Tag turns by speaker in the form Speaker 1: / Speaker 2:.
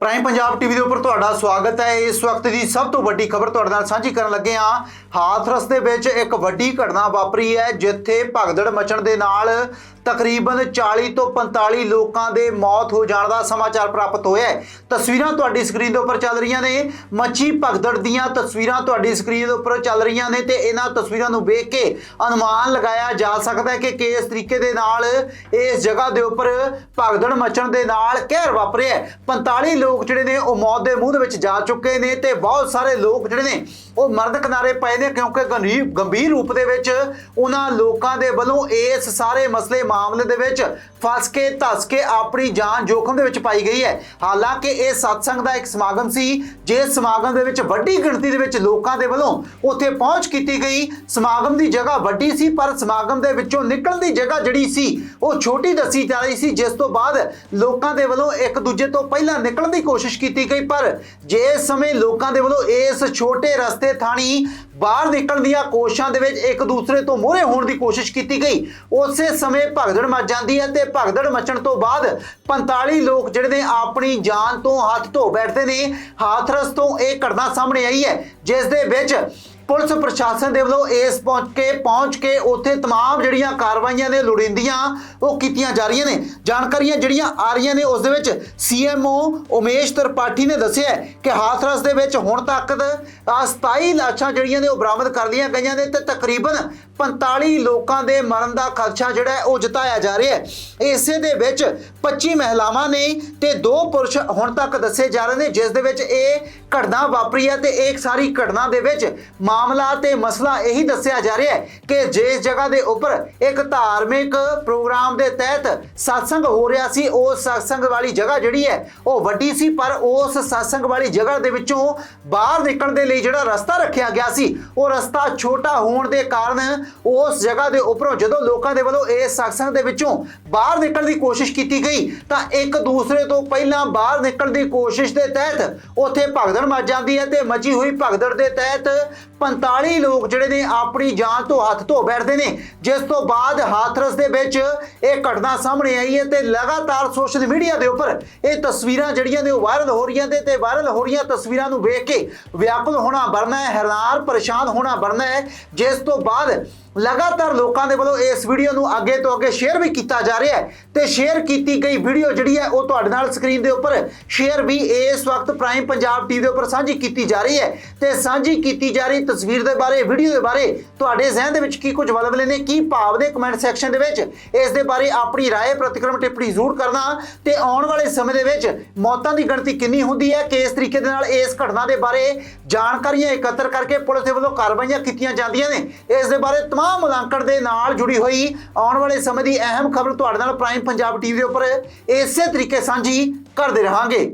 Speaker 1: Prime Punjab TV ਦੇ ਉੱਪਰ ਤੁਹਾਡਾ ਸਵਾਗਤ ਹੈ। ਇਸ ਵਕਤ ਦੀ ਸਭ ਤੋਂ ਵੱਡੀ ਖਬਰ ਤੁਹਾਡੇ ਨਾਲ ਸਾਂਝੀ ਕਰਨ ਲੱਗੇ ਹਾਂ। ਹਾਥਰਸ ਦੇ ਵਿੱਚ ਇੱਕ ਵੱਡੀ ਘਟਨਾ ਵਾਪਰੀ ਹੈ, ਜਿੱਥੇ ਭਗਦੜ ਮਚਣ ਦੇ ਨਾਲ ਤਕਰੀਬਨ 40 ਤੋਂ 45 ਲੋਕਾਂ ਦੇ ਮੌਤ ਹੋ ਜਾਣ ਦਾ ਸਮਾਚਾਰ ਪ੍ਰਾਪਤ ਹੋਇਆ ਹੈ ਤਸਵੀਰਾਂ ਤੁਹਾਡੀ ਸਕਰੀਨ ਦੇ ਉੱਪਰ ਚੱਲ ਰਹੀਆਂ ਨੇ ਮੱਛੀ ਭਗਦੜ ਦੀਆਂ ਤਸਵੀਰਾਂ ਤੁਹਾਡੀ ਸਕਰੀਨ ਦੇ ਉੱਪਰ ਚੱਲ ਰਹੀਆਂ ਨੇ ਤੇ ਇਹਨਾਂ ਤਸਵੀਰਾਂ ਨੂੰ ਵੇਖ ਕੇ ਅਨੁਮਾਨ ਲਗਾਇਆ ਜਾ ਸਕਦਾ ਹੈ ਕਿ ਕਿਸ ਤਰੀਕੇ ਦੇ ਨਾਲ ਇਸ ਜਗ੍ਹਾ ਦੇ ਉੱਪਰ ਭਗਦੜ ਮਚਣ ਦੇ ਨਾਲ ਕਹਿਰ ਵਾਪਰਿਆ ਹੈ। 45 ਲੋਕ ਜਿਹੜੇ ਨੇ ਉਹ ਮੌਤ ਦੇ ਮੂੰਹ ਦੇ ਵਿੱਚ ਜਾ ਚੁੱਕੇ ਨੇ ਤੇ ਬਹੁਤ ਸਾਰੇ ਲੋਕ ਜਿਹੜੇ ਨੇ ਉਹ ਮਰਦ ਕਿਨਾਰੇ ਪਏ ਨੇ ਕਿਉਂਕਿ ਗੰਭੀਰ ਗੰਭੀਰ ਰੂਪ ਦੇ ਵਿੱਚ ਉਹਨਾਂ ਲੋਕਾਂ ਦੇ ਵੱਲੋਂ ਇਸ ਸਾਰੇ ਮਸਲੇ ਮਾਮਲੇ ਦੇ ਵਿੱਚ ਫਸ ਕੇ, ਧਸ ਕੇ ਆਪਣੀ ਜਾਨ ਜੋਖਮ ਦੇ ਵਿੱਚ ਪਾਈ ਗਈ ਹੈ। ਹਾਲਾਂਕਿ ਇਹ ਸਤਸੰਗ ਦਾ ਇੱਕ ਸਮਾਗਮ ਸੀ, ਜਿਸ ਸਮਾਗਮ ਦੇ ਵਿੱਚ ਵੱਡੀ ਗਿਣਤੀ ਦੇ ਵਿੱਚ ਲੋਕਾਂ ਦੇ ਵੱਲੋਂ ਉੱਥੇ ਪਹੁੰਚ ਕੀਤੀ ਗਈ। ਸਮਾਗਮ ਦੀ ਜਗ੍ਹਾ ਵੱਡੀ ਸੀ, ਪਰ ਸਮਾਗਮ ਦੇ ਵਿੱਚੋਂ ਨਿਕਲਣ ਦੀ ਜਗ੍ਹਾ ਜਿਹੜੀ ਸੀ, ਉਹ ਛੋਟੀ ਦੱਸੀ ਜਾ ਰਹੀ ਸੀ, ਜਿਸ ਤੋਂ ਬਾਅਦ ਲੋਕਾਂ ਦੇ ਵੱਲੋਂ ਇੱਕ ਦੂਜੇ ਤੋਂ ਪਹਿਲਾਂ ਨਿਕਲਣ ਦੀ ਕੋਸ਼ਿਸ਼ ਕੀਤੀ ਗਈ। ਪਰ ਜੇ ਸਮੇਂ ਲੋਕਾਂ ਦੇ ਵੱਲੋਂ ਇਸ ਛੋਟੇ ਰਸਤੇ ਥਾਣੀ ਬਾਹਰ ਨਿਕਲਣ ਦੀਆਂ ਕੋਸ਼ਿਸ਼ਾਂ ਦੇ ਵਿੱਚ ਇੱਕ ਦੂਸਰੇ ਤੋਂ ਮੂਹਰੇ ਹੋਣ ਦੀ ਕੋਸ਼ਿਸ਼ ਕੀਤੀ ਗਈ। ਉਸੇ ਸਮੇਂ ਭਗਦੜ ਮਚ ਜਾਂਦੀ ਹੈ ਤੇ ਭਗਦੜ ਮਚਣ ਤੋਂ ਬਾਅਦ 45 ਲੋਕ ਜਿਹੜੇ ਨੇ ਆਪਣੀ ਜਾਨ ਤੋਂ ਹੱਥ ਧੋ ਬੈਠਦੇ ਨੇ। ਹਾਥਰਸ ਤੋਂ ਇਹ ਘਟਨਾ ਸਾਹਮਣੇ ਆਈ ਹੈ, ਜਿਸ ਦੇ ਵਿੱਚ ਪੁਲਿਸ ਪ੍ਰਸ਼ਾਸਨ ਦੇ ਵੱਲੋਂ ਇਸ ਪਹੁੰਚ ਕੇ ਪਹੁੰਚ ਕੇ ਉੱਥੇ तमाम ਜਿਹੜੀਆਂ ਕਾਰਵਾਈਆਂ ਨੇ ਲੋੜੀਂਦੀਆਂ ਉਹ ਕੀਤੀਆਂ ਜਾ ਰਹੀਆਂ ਨੇ ਜਾਣਕਾਰੀਆਂ ਜਿਹੜੀਆਂ ਆ ਰਹੀਆਂ ਨੇ ਉਸ ਦੇ ਵਿੱਚ ਸੀਐਮਓ ਉਮੇਸ਼ ਤ੍ਰਿਪਾਠੀ ਨੇ ਦੱਸਿਆ ਹੈ ਕਿ ਹਾਥਰਸ ਦੇ ਵਿੱਚ ਹੁਣ ਤੱਕ ਦ- ਆਹ 27 ਲਾਸ਼ਾਂ ਜਿਹੜੀਆਂ ਨੇ ਉਹ ਬਰਾਮਦ ਕਰ ਲਈਆਂ ਗਈਆਂ ਨੇ ਤੇ ਤਕਰੀਬਨ 45 ਲੋਕਾਂ ਦੇ ਮਰਨ ਦਾ ਖਦਸ਼ਾ ਜਿਹੜਾ ਹੈ ਉਹ ਜਤਾਇਆ ਜਾ ਰਿਹਾ ਹੈ ਇਸੇ ਦੇ ਵਿੱਚ 25 ਮਹਿਲਾਵਾਂ ਨੇ ਤੇ ਦੋ ਪੁਰਸ਼ ਹੁਣ ਤੱਕ ਦੱਸੇ ਜਾ ਰਹੇ ਨੇ ਜਿਸ ਦੇ ਵਿੱਚ ਇਹ ਘਟਨਾ ਵਾਪਰੀ ਹੈ ਤੇ ਇੱਕ ਸਾਰੀ ਘਟਨਾ ਦੇ ਵਿੱਚ ਮਾਮਲਾ ਤੇ ਮਸਲਾ ਇਹੀ ਦੱਸਿਆ ਜਾ ਰਿਹਾ ਹੈ ਕਿ ਜਿਸ ਜਗ੍ਹਾ ਦੇ ਉੱਪਰ ਇੱਕ ਧਾਰਮਿਕ ਪ੍ਰੋਗਰਾਮ ਦੇ ਤਹਿਤ satsang ਹੋ ਰਿਹਾ ਸੀ ਉਸ satsang ਵਾਲੀ ਜਗ੍ਹਾ ਜਿਹੜੀ ਹੈ, ਉਹ ਵੱਡੀ ਸੀ, ਪਰ ਉਸ satsang ਵਾਲੀ ਜਗ੍ਹਾ ਦੇ ਵਿੱਚੋਂ ਬਾਹਰ ਨਿਕਲਣ ਦੇ ਲਈ ਜਿਹੜਾ ਰਸਤਾ ਰੱਖਿਆ ਗਿਆ ਸੀ, ਉਹ ਰਸਤਾ ਛੋਟਾ ਹੋਣ ਦੇ ਕਾਰਨ ਉਸ ਜਗ੍ਹਾ ਦੇ ਉੱਪਰੋਂ ਜਦੋਂ ਲੋਕਾਂ ਦੇ ਵੱਲੋਂ ਇਸ satsang ਦੇ ਵਿੱਚੋਂ ਬਾਹਰ ਨਿਕਲਣ ਦੀ ਕੋਸ਼ਿਸ਼ ਕੀਤੀ ਗਈ, ਤਾਂ ਇੱਕ ਦੂਸਰੇ ਤੋਂ ਪਹਿਲਾਂ ਬਾਹਰ ਨਿਕਲਣ ਦੀ ਕੋਸ਼ਿਸ਼ ਦੇ ਤਹਿਤ ਉੱਥੇ ਭਗਦੜ ਮਚ ਜਾਂਦੀ ਹੈ ਤੇ ਮਚੀ ਹੋਈ ਭਗਦੜ ਦੇ ਤਹਿਤ 45 ਲੋਕ ਜਿਹੜੇ ਨੇ ਆਪਣੀ ਜਾਨ ਤੋਂ ਹੱਥ ਧੋ ਬੈਠਦੇ ਨੇ, ਜਿਸ ਤੋਂ ਬਾਅਦ ਹਾਥਰਸ ਦੇ ਵਿੱਚ ਇਹ ਘਟਨਾ ਸਾਹਮਣੇ ਆਈ ਹੈ ਤੇ ਲਗਾਤਾਰ ਸੋਸ਼ਲ ਮੀਡੀਆ ਦੇ ਉੱਪਰ ਇਹ ਤਸਵੀਰਾਂ ਜਿਹੜੀਆਂ ਨੇ ਉਹ ਵਾਇਰਲ ਹੋ ਰਹੀਆਂ ਨੇ ਤੇ ਵਾਇਰਲ ਹੋ ਰਹੀਆਂ ਤਸਵੀਰਾਂ ਨੂੰ ਵੇਖ ਕੇ ਵਿਆਕੁਲ ਹੋਣਾ ਵਰਨਾ ਹੈ, ਹੈਰਾਨ ਪਰੇਸ਼ਾਨ ਹੋਣਾ ਵਰਨਾ ਹੈ, ਜਿਸ ਤੋਂ ਬਾਅਦ ਲਗਾਤਾਰ ਲੋਕਾਂ ਦੇ ਵੱਲੋਂ ਇਸ ਵੀਡੀਓ ਨੂੰ ਅੱਗੇ ਤੋਂ ਅੱਗੇ ਸ਼ੇਅਰ ਵੀ ਕੀਤਾ ਜਾ ਰਿਹਾ ਹੈ ਤੇ ਸ਼ੇਅਰ ਕੀਤੀ ਗਈ ਵੀਡੀਓ ਜਿਹੜੀ ਹੈ ਉਹ ਤੁਹਾਡੇ ਨਾਲ ਸਕਰੀਨ ਦੇ ਉੱਪਰ ਸ਼ੇਅਰ ਵੀ ਇਸ ਵਕਤ ਪ੍ਰਾਈਮ ਪੰਜਾਬ ਟੀਵੀ ਦੇ ਉੱਪਰ ਸਾਂਝੀ ਕੀਤੀ ਜਾ ਰਹੀ ਹੈ ਤੇ ਸਾਂਝੀ ਕੀਤੀ ਜਾ ਰਹੀ ਤਸਵੀਰ ਦੇ ਬਾਰੇ ਵੀਡੀਓ ਦੇ ਬਾਰੇ ਤੁਹਾਡੇ ਜ਼ਿਹਨ ਦੇ ਵਿੱਚ ਕੀ ਕੁਝ ਵਲਵਲੇ ਨੇ ਕੀ ਭਾਵ ਨੇ ਕਮੈਂਟ ਸੈਕਸ਼ਨ ਦੇ ਵਿੱਚ ਇਸ ਦੇ ਬਾਰੇ ਆਪਣੀ رائے ਪ੍ਰਤੀਕਰਮ ਟਿੱਪਣੀ ਜ਼ਰੂਰ ਕਰਨਾ ਤੇ ਆਉਣ ਵਾਲੇ ਸਮੇਂ ਦੇ ਵਿੱਚ ਮੌਤਾਂ ਦੀ ਗਿਣਤੀ ਕਿੰਨੀ ਹੁੰਦੀ ਹੈ ਕਿਸ ਤਰੀਕੇ ਦੇ ਨਾਲ ਇਸ ਘਟਨਾ ਦੇ ਬਾਰੇ ਜਾਣਕਾਰੀਆਂ ਇਕੱਤਰ ਕਰਕੇ ਪੁਲਿਸ ਦੇ ਵੱਲੋਂ ਕਾਰਵਾਈਆਂ ਕੀਤੀਆਂ ਜਾਂਦੀਆਂ ਨੇ ਇਸ ਦੇ ਬਾਰੇ ਤਮਾਮ ਮੁਲਾਂਕਣ ਦੇ ਨਾਲ ਜੁੜੀ ਹੋਈ ਆਉਣ ਵਾਲੇ ਸਮੇਂ ਦੀ ਅਹਿਮ ਖਬਰ ਤੁਹਾਡੇ ਨਾਲ ਪ੍ਰਾਈਮ ਪੰਜਾਬ ਟੀਵੀ ਦੇ ਉੱਪਰ ਇਸੇ ਤਰੀਕੇ ਸਾਂਝੀ ਕਰਦੇ ਰਹਾਂਗੇ